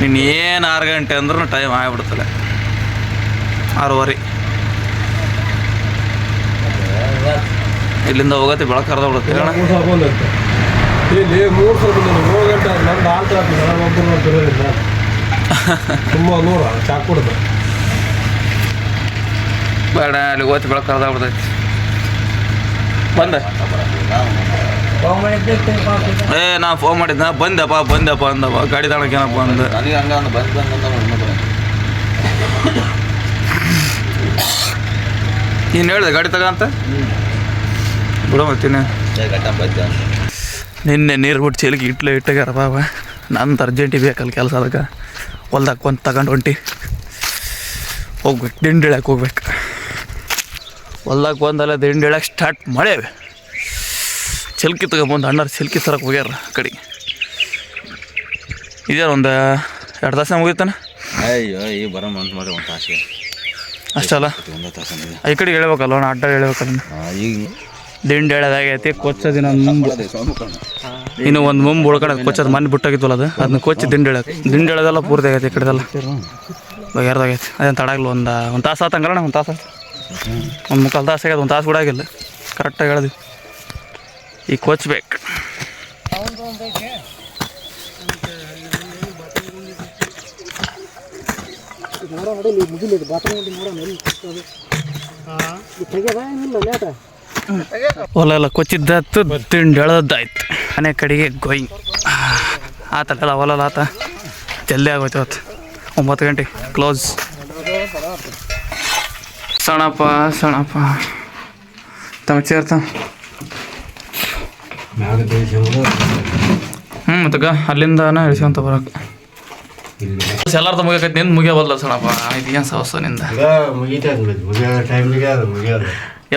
ನೀನು ಏನು ಆರು ಗಂಟೆ ಅಂದ್ರೂ ಟೈಮ್ ಆಗಿಬಿಡ್ತದೆ. ಆರೂವರೆ. ಇಲ್ಲಿಂದ ಹೋಗತ್ತೆ ಬೆಳಕು ಕರೆದ ಬಿಡುತ್ತೆ ಮೂರು ಇಲ್ಲಿ ಮೂರು ಬಂದ ಗಂಟೆ ನಂದು ಒಬ್ಬರು ತುಂಬ ನೂರ ಚಾಕ್ ಕೊಡ್ದೆ ಬೇಡ ಅಲ್ಲಿಗೆ ಹೋಗ್ತಿ ಬೆಳಕು ಕರೆದ ಬಿಡ್ತೈತಿ ಬಂದ. ಏ, ನಾ ಫೋನ್ ಮಾಡಿದ್ನ. ಬಂದಪ್ಪ ಬಂದಪ್ಪ ಅಂದಪ್ಪ ಗಾಡಿ ತಗೊಳಕೇನಪ್ಪ ಅಂದ. ನನಗೆ ಬಂದ್ ನೀನು ಹೇಳಿದೆ ಗಾಡಿ ತಗ ಅಂತ? ಬಿಡು ಮತ್ತೀನಿ ನಿನ್ನೆ ನೀರು ಬಿಟ್ಟು ಚೀಲಿಗೆ ಇಟ್ಲೆ ಇಟ್ಟಾಗ್ಯಾರ ಬಾಬ ನಂದು ಅರ್ಜೆಂಟಿಗೆ ಬೇಕಲ್ಲ ಕೆಲಸ ಅದಕ್ಕೆ. ಹೊಲ್ದಾಗ ಒಂದು ತಗೊಂಡು ಹೊಂಟಿ. ಹೋಗ್ಬೇಕು ದಿಂಡಿಳಕ್ಕೆ ಹೋಗ್ಬೇಕು. ಹೊಲ್ದಾಗ ಬಂದಲ್ಲ ದಿಂಡಿಳಕ್ಕೆ ಸ್ಟಾರ್ಟ್ ಮಾಡೇವೆ ಚಿಲ್ಕಿ ತಗೊಂಬಂದು ಅಣ್ಣಾರು ಚಿಲ್ಕಿ ತರಕ್ಕೆ ಹೋಗ್ಯಾರ ಕಡೆ. ಇದೇ ಒಂದು ಎರಡು ತಾಸ ಮುಗಿತಾನೆ ಅಯ್ಯೋ ಈ ಬರೋ ಅಂತ ಮಾಡಿ ಒಂದು ತಾಸು ಅಷ್ಟಲ್ಲ ಒಂದು ತಾಸ ಈ ಕಡೆ ಹೇಳ್ಬೇಕಲ್ಲ ಅಣ್ಣ ಅಡ್ಡ ಹೇಳ್ಬೇಕಲ್ಲ ಈಗ ದಿಂಡು ಎಳೆದಾಗೈತಿ ಕೊಚ್ಚ ದಿನ ಮುಂಬು ಇನ್ನು ಒಂದು ಮುಂಬು ಉಳ್ಕೊಂಡು ಕೊಚ್ಚೋದು ಮನೆ ಬಿಟ್ಟಾಗಿತ್ತಲ್ಲ ಅದು? ಅದನ್ನ ಕೊಚ್ಚಿ ದಿಂಡು ಎಳಕ್ಕೆ ದಿಂಡು ಹೇಳೋದೆಲ್ಲ ಪೂರ್ತಿ ಆಗೈತೆ ಈ ಕಡೆದೆಲ್ಲ ಬಗೆರ್ದಾಗೈತಿ ಅದೇನು ತಡಾಗಲ್ಲ ಒಂದು ಒಂದು ತಾಸು ಆತಂಗಲ್ಲ ಒಂದು ತಾಸು ಒಂದು ಮುಕ್ಕಾಲು ತಾಸು ಆಗ್ಯದ ಒಂದು ತಾಸು ಕೂಡ ಆಗಿಲ್ಲ. ಕರೆಕ್ಟಾಗಿ ಹೇಳ್ದು. ಈಗ ಕೊಚ್ಬೇಕು. ಹೊಲ ಎಲ್ಲ ಕೊಚ್ಚಿದ್ದಾಯ್ತು ತಿಂಡಿ ಎಳೆದಾಯ್ತು ಮನೆ ಕಡೆಗೆ ಗೊಯ್ ಆತಲ್ಲ ಹೊಲಲ್ಲ ಆತ. ಜಲ್ದಿ ಆಗೋಯ್ತು ಅವತ್ತು ಒಂಬತ್ತು ಗಂಟೆ, ಕ್ಲೋಸ್. ಸಣಪ್ಪ ಸಣಪ್ಪ. ತಮ್ಮ ಸೇರ್ತ ಹ್ಞೂ ಮತ್ತಗ ಅಲ್ಲಿಂದನ ಇಳಿಸ್ಕೊಂತ ಬರಕ್ಕೆ ಎಲ್ಲಾರ್ದು ಮುಗಿಯಕೈತಿ ನಿಂದ ಮುಗಿಯಬಲ್ಲ ಸಣ್ಣಪ್ಪ. ಇದು ಏನು ಸಾಹಸ ನಿಂದ?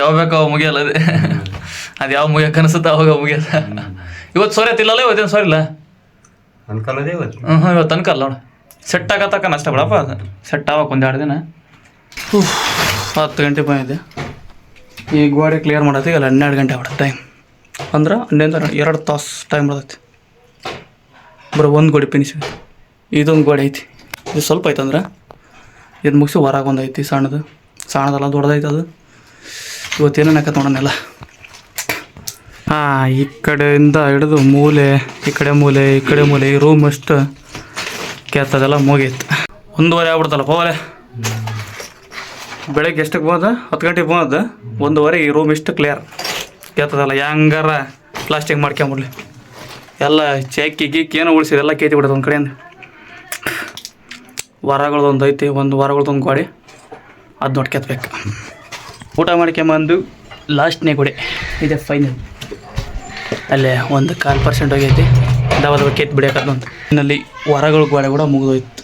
ಯಾವ ಬೇಕೋ ಅವು ಮುಗಿಯಲ್ಲ ಅದೇ. ಅದು ಯಾವ ಮುಗಿಯಕ್ಕೆ ಅನಿಸುತ್ತೆ ಅವಾಗ ಮುಗಿಯಲ್ಲ. ಇವತ್ತು ಸೋರಿ ತಿಲ್ಲಲ್ಲ ಇವತ್ತೇನು ಸೋರಿ ಇಲ್ಲ ಅನ್ಕಲ್ಲದೆ ಇವತ್ತು. ಹ್ಞೂ ಇವತ್ತು ಅನ್ಕಲ್ಲ ನೋಡಿ. ಸೆಟ್ ಆಗತ್ತಕ್ಕ ನಷ್ಟ ಬಿಡಪ್ಪ ಅದು. ಸೆಟ್ ಆಗಕ್ಕೆ ಒಂದು ಎರಡು ದಿನ. ಹತ್ತು ಗಂಟೆ ಬಂದಿದೆ. ಈ ಗೋಡೆ ಕ್ಲಿಯರ್ ಮಾಡತ್ತಿ ಅಲ್ಲಿ ಹನ್ನೆರಡು ಗಂಟೆ ಆಗ್ಬಿಡುತ್ತೆ. ಟೈಮ್ ಅಂದ್ರೆ ಹನ್ನೆರಡು ಎರಡು ತಾಸು ಟೈಮ್ ಬರ್ತೈತಿ. ಬರೋ ಒಂದು ಗೋಡೆ ಫಿನಿಶ್ ಇದೊಂದು ಗೋಡೆ ಐತಿ. ಇದು ಸ್ವಲ್ಪ ಐತಂದ್ರೆ ಇದು ಮುಗಿಸಿ ಹೊರಗೆ ಒಂದು ಐತಿ ಸಣ್ಣದು. ಸಣ್ಣದಲ್ಲ ದೊಡ್ಡದೈತೆ ಅದು. ಇವತ್ತೇನೇನು ಹಾಕತ್ ನೋಡೋಣೆಲ್ಲ ಹಾಂ ಈ ಕಡೆಯಿಂದ ಹಿಡಿದು ಮೂಲೆ, ಈ ಕಡೆ ಮೂಲೆ, ಈ ಕಡೆ ಮೂಲೆ, ಈ ರೂಮ್ ಅಷ್ಟು ಕೆತ್ತದೆಲ್ಲ ಮುಗೀತು. ಒಂದೂವರೆ ಆಗ್ಬಿಡ್ತಲ್ಲ ಪೋಲೆ ಬೆಳಗ್ಗೆ ಎಷ್ಟಕ್ಕೆ ಬಂದ? ಹತ್ತು ಗಂಟೆಗೆ ಬಂದ? ಒಂದೂವರೆ, ಈ ರೂಮ್ ಇಷ್ಟು ಕ್ಲಿಯರ್ ಕೆತ್ತದಲ್ಲ, ಹೆಂಗಾರ ಪ್ಲಾಸ್ಟಿಕ್ ಮಾಡ್ಕೊಂಬಿಡ್ಲಿ. ಎಲ್ಲ ಚೆಕ್ಕಿ ಗಿಕ್ಕಿ ಏನೋ ಉಳಿಸಿದೆ, ಎಲ್ಲ ಕೇತಿ ಬಿಡೋದು ಒಂದು ಕಡೆಯಿಂದ. ವಾರಗಳದೊಂದು ಐತಿ, ಒಂದು ವಾರಗಳದೊಂದು ಗೋಡೆ ಅದು ನೋಡಿ ಕೆತ್ತಬೇಕು ಊಟ ಮಾಡ್ಕೊಂಬಂದು ಲಾಸ್ಟ್ನೇ ಗೋಡೆ, ಇದೆ ಫೈನಲ್ ಅಲ್ಲೇ ಒಂದು ಕಾಲು ಪರ್ಸೆಂಟ್ ಹೋಗೈತಿ. ದವ ದವ ಕೆತ್ತು ಬಿಡೋಕಂತ ಇನ್ನಲ್ಲಿ ಹೊರಗಳ ಗೋಡೆ ಕೂಡ ಮುಗಿದೋಯ್ತು.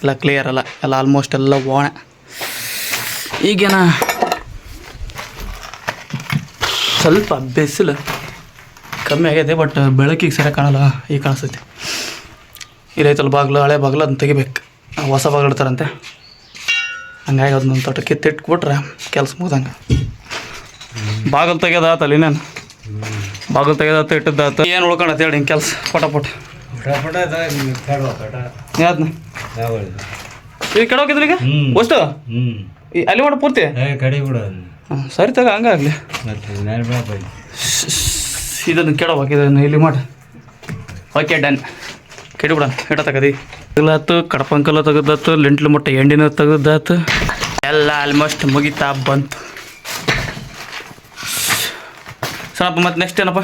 ಎಲ್ಲ ಕ್ಲಿಯರ್ ಅಲ್ಲ, ಎಲ್ಲ ಆಲ್ಮೋಸ್ಟ್ ಎಲ್ಲ ಓಣ. ಈಗೇನ ಸ್ವಲ್ಪ ಬಿಸಿಲು ಕಮ್ಮಿ ಆಗೈತೆ ಬಟ್ ಬೆಳಕಿಗೆ ಸರಿಯಾಗಿ ಕಾಣಲ್ಲ ಈಗ ಕಾಣಿಸ್ತೈತಿ. ಇಲ್ಲೈತಲ್ಲ ಬಾಗಿಲು ಹಳೆ ಬಾಗಿಲು ಅದನ್ನ ತೆಗಿಬೇಕು ಹೊಸ ಬಾಗಿಲು ಇಡ್ತಾರಂತೆ. ಹಂಗಾಗಿ ಅದನ್ನ ತೋಟ ಕಿತ್ತಿಟ್ಬಿಟ್ರೆ ಕೆಲಸ ಮುಗ್ದಂಗೆ. ಬಾಗಿಲು ತೆಗೆದಾತಲ್ಲಿ ನಾನು ಬಾಗಿಲು ತೆಗೆದಾತ ಇಟ್ಟದ್ದಾತ. ಏನು ಉಳ್ಕೊಂಡತ್ತೆ ಹೇಳಿ ಹಿಂಗೆ ಕೆಲಸ ಪಟ ಪಟ. ಯಾವ್ದನ್ನ ಈಗ? ಅಷ್ಟು? ಈ ಅಲ್ಲಿ ಮಾಡಿ ಪೂರ್ತಿ? ಕಡಿ ಬಿಡ ಹಾಂ ಸರಿ ತಗ ಹಂಗಾಗಲಿ ಇದನ್ನು ಕೆಡಬೇಕು ಇದನ್ನು ಇಲ್ಲಿ ಮಾಡಿ. Okay done. ಕೆಡಿಬಿಡೋಣ ಹಿಡ ತಗದಿ. ಇಲ್ಲಾತು ಕಡಪಂಕಲ್ಲ ತೆಗೆದಾತು ಲಿಂಟ್ಲು ಮೊಟ್ಟೆ ಎಂಡಿನ ತೆಗೆದಾತು. ಎಲ್ಲ ಆಲ್ಮೋಸ್ಟ್ ಮುಗಿತಾ ಬಂತು. ಸಣ್ಣಪ್ಪ ಮತ್ತೆ ನೆಕ್ಸ್ಟ್ ಏನಪ್ಪ?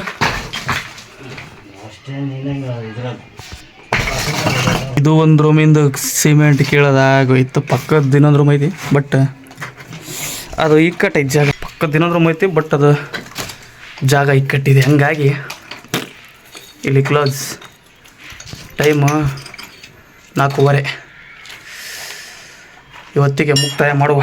ಇದು ಒಂದು ರೂಮಿಂದ ಸಿಮೆಂಟ್ ಕೇಳೋದಾಗೋಯ್ತು ಪಕ್ಕದ ಇನ್ನೊಂದು ರೂಮ್ ಐತಿ ಬಟ್ ಅದು ಇಕ್ಕಟ್ಟೈತಿ ಜಾಗ. ಪಕ್ಕ ಇನ್ನೊಂದು ಮೈತಿ ಬಟ್ ಅದು ಜಾಗ ಇಕ್ಕಟ್ಟಿದೆ. ಹಂಗಾಗಿ ಇಲ್ಲಿ ಕ್ಲೋಸ್ ಟೈಮು ನಾಲ್ಕೂವರೆ. ಇವತ್ತಿಗೆ ಮುಕ್ತಾಯ ಮಾಡುವ.